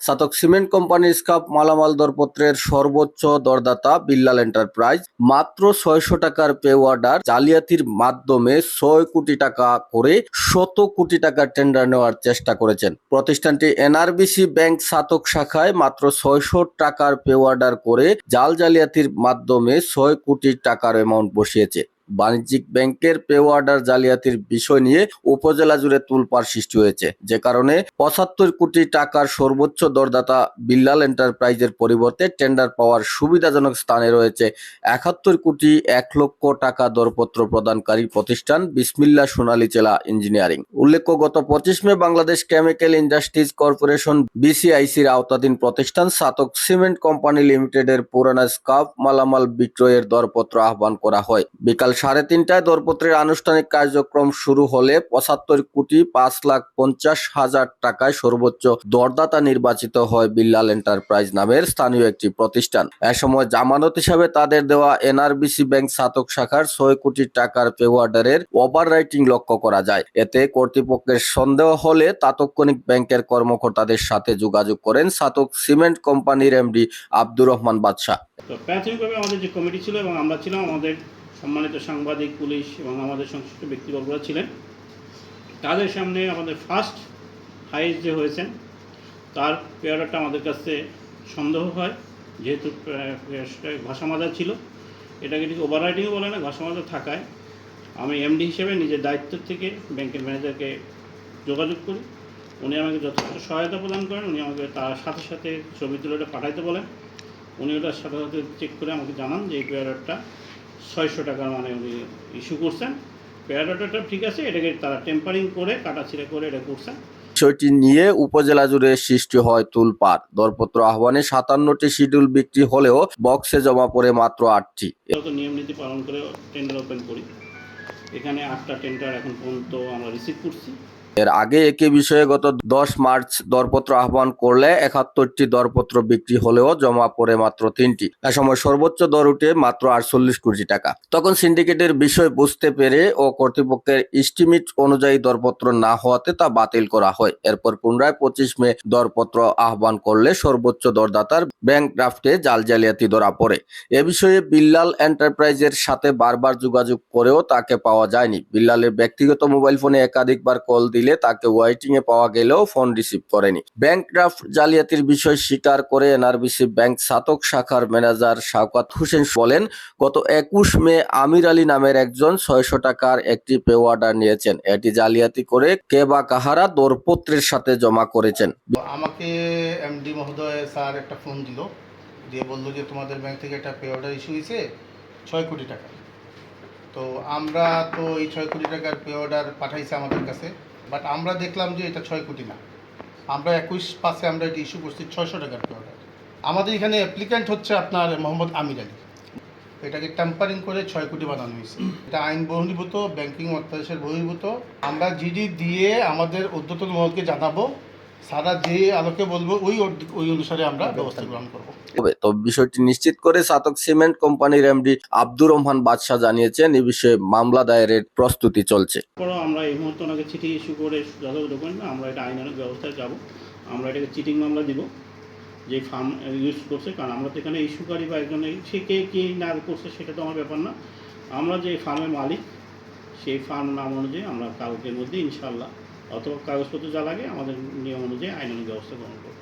সাতক cement কোম্পানির স্কাপ মালামাল দরপত্রের সর্বোচ্চ দরদাতা বিল্লাল এন্টারপ্রাইজ। মাত্র ছয়শো টাকার পে অর্ডার জালিয়াতির মাধ্যমে ছয় কোটি টাকা করে শত কোটি টাকার টেন্ডার নেওয়ার চেষ্টা করেছেন। প্রতিষ্ঠানটি এনআরবিসি ব্যাংক সাতক শাখায় মাত্র ছয়শো টাকার পে অর্ডার করে জাল জালিয়াতির মাধ্যমে ছয় কোটি টাকার অ্যামাউন্ট বসিয়েছে। বাণিজ্যিক ব্যাংকের পে অর্ডার জালিয়াতির বিষয় নিয়ে উপজেলা জুড়ে তুলপার সৃষ্টি হয়েছে। যে কারণে পঁচাত্তর কোটি টাকার সর্বোচ্চ দরদাতা বিল্লাল এন্টারপ্রাইজের পরিবর্তে টেন্ডার পাওয়ার সুবিধাজনক স্থানে রয়েছে একাত্তর কোটি এক লক্ষ টাকা দরপত্র প্রদানকারী প্রতিষ্ঠান বিসমিল্লা সোনালী জেলা ইঞ্জিনিয়ারিং। উল্লেখ্য, গত পঁচিশ মে বাংলাদেশ কেমিক্যাল ইন্ডাস্ট্রিজ কর্পোরেশন বিসিআইসির আওতাধীন প্রতিষ্ঠান সাতক সিমেন্ট কোম্পানি লিমিটেডের পুরানা স্কাপ মালামাল বিক্রয়ের দরপত্র আহ্বান করা হয়। বিকাল সাড়ে তিনটায় দরপত্রের আনুষ্ঠানিক কার্যক্রম শুরু হলে পঁচাত্তর কোটি পাঁচ লাখ পঞ্চাশ হাজার টাকায় সর্বোচ্চ দরদাতা নির্বাচিত হয় বিল্লাল এন্টারপ্রাইজ নামের স্থানীয় একটি প্রতিষ্ঠান। এ সময় জামানত হিসাবে তাদের দেওয়া এনআরবিসি ব্যাংক সাতক শাখার ছয় কোটি টাকার পে অর্ডারের ওভার রাইটিং লক্ষ্য করা যায়। এতে কর্তৃপক্ষের সন্দেহ হলে তাৎক্ষণিক ব্যাংকের কর্মকর্তাদের সাথে যোগাযোগ করেন সাতক সিমেন্ট কোম্পানির এমডি আব্দুর রহমান বাদশাহ। প্রাথমিকভাবে আমাদের যে কমিটি ছিল এবং আমরা ছিলাম, আমাদের সম্মানিত সাংবাদিক, পুলিশ এবং আমাদের সংশ্লিষ্ট ব্যক্তিবর্গরা ছিলেন। তাদের সামনে আমাদের ফার্স্ট হাইস্ট যে হয়েছেন, তার পেয়ারটা আমাদের কাছে সন্দেহ হয়, যেহেতু ঘষা মাজা ছিল। এটাকে ঠিক ওভার রাইটিংও বলে না ঘষা মাজা থাকায়। আমি এমডি হিসেবে নিজের দায়িত্ব থেকে ব্যাংকের ম্যানেজারকে যোগাযোগ করি। উনি আমাকে যথেষ্ট সহায়তা প্রদান করেন। উনি আমাকে তার সাথে সাথে ছবি তুলে ওটা পাঠাইতে বলেন। উনি ওটার সাথে সাথে চেক করে আমাকে জানান যে এই পেয়ারটা ছয়শো টাকার মানে উনি ইস্যু করছেন। পেয়ারটা ঠিক আছে এটাকে তারা টেম্পারিং করে কাটাছিড়া করে এটা করছেন। বিষয়টি নিয়ে উপজেলা জুড়ে সৃষ্টি হয় তুলপার। দরপত্র আহ্বানে সাতান্নটি শিডিউল বিক্রি হলেও বক্সে জমা পড়ে মাত্র আটটি। নিয়ম নীতি পালন করে টেন্ডার ওপেন করি। এখানে আটটা টেন্ডার এখন পর্যন্ত আমরা রিসিভ করছি। এর আগে একই বিষয়ে গত দশ মার্চ দরপত্র আহ্বান করলে একাত্তরটি দরপত্র বিক্রি হলেও জমা পড়ে মাত্র তিনটি। এ সময় সর্বোচ্চ দর উঠে মাত্র আটচল্লিশ কোটি টাকা। তখন সিন্ডিকেটের বিষয় বুঝতে পেরে ও কর্তৃপক্ষের ইস্টিমেট অনুযায়ী দরপত্র না হওয়াতে তা বাতিল করা হয়। এরপর পুনরায় পঁচিশ মে দরপত্র আহ্বান করলে সর্বোচ্চ দরদাতার ব্যাংক ড্রাফটে জাল জালিয়াতি ধরা পড়ে। এ বিষয়ে বিল্লাল এন্টারপ্রাইজের সাথে বারবার যোগাযোগ করেও তাকে পাওয়া যায়নি। বিল্লালের ব্যক্তিগত মোবাইল ফোনে একাধিকবার কল দিলে তাকে ওয়াইটিং এ পাওয়া গেলেও ফোন রিসিভ করেনি। ব্যাংক ড্রাফট জালিয়াতির বিষয় স্বীকার করে এনআরবিসি ব্যাংক সাতক শাখার ম্যানেজার শাওকাত হোসেন বলেন, গত একুশ মে আমির আলী নামের একজন ছয়শো টাকার একটি পে অর্ডার নিয়েছেন। এটি জালিয়াতি করে কে বা কাহারা দরপত্রের সাথে জমা করেছেন। আমাকে এমডি মহোদয় স্যার একটা ফোন দিল, দিয়ে বলল যে তোমাদের ব্যাংক থেকে একটা পে অর্ডার ইস্যু হয়েছে, ছয় কোটি টাকা। তো আমরা তো এই ছয় কোটি টাকার পে অর্ডার পাঠাইছে আমাদের কাছে। বাট আমরা দেখলাম যে এটা ছয় কোটি না। আমরা একুশ পাশে আমরা এটা ইস্যু করছি, ছয়শো টাকার পে অর্ডার আমাদের এখানে অ্যাপ্লিক্যান্ট হচ্ছে আপনার মোহাম্মদ আমির আলী। এটাকে টেম্পারিং করে ছয় কোটি বানানো হয়েছে। এটা আইন বহির্ভূত ব্যাংকিং অত্যাদেশের বহির্ভূত। আমরা জিডি দিয়ে আমাদের উদ্যতন মহলকে জানাব। সারা যে আলোকে বলব ওই ওই অনুসারে আমরা ব্যবস্থা গ্রহণ করব। হবে তো বিষয়টি নিশ্চিত করে সাতক সিমেন্ট কোম্পানির এমডি আব্দুর রহমান বাদশাহ জানিয়েছেন এ বিষয়ে মামলা দায়েরের প্রস্তুতি চলছে। আমরা এই মুহূর্তে ওনাকে চিঠি ইস্যু করে যথাযথ ডকুমেন্ট আমরা এটা আইনানুগ ব্যবস্থায় যাব। আমরা এটাকে চিটিং মামলা দিব যে ফার্ম ইউজ করছে কারণ আমরা তো এখানে ইস্যুকারী বা একজন সে কে কে না করছে সেটা তো আমার ব্যাপার না। আমরা যে ফার্মের মালিক সেই ফার্ম নাম অনুযায়ী আমরা কাগজের মধ্যে ইনশাল্লাহ অথবা কাগজপত্র যা লাগে আমাদের নিয়ম অনুযায়ী আইনানুগ ব্যবস্থা গ্রহণ করব।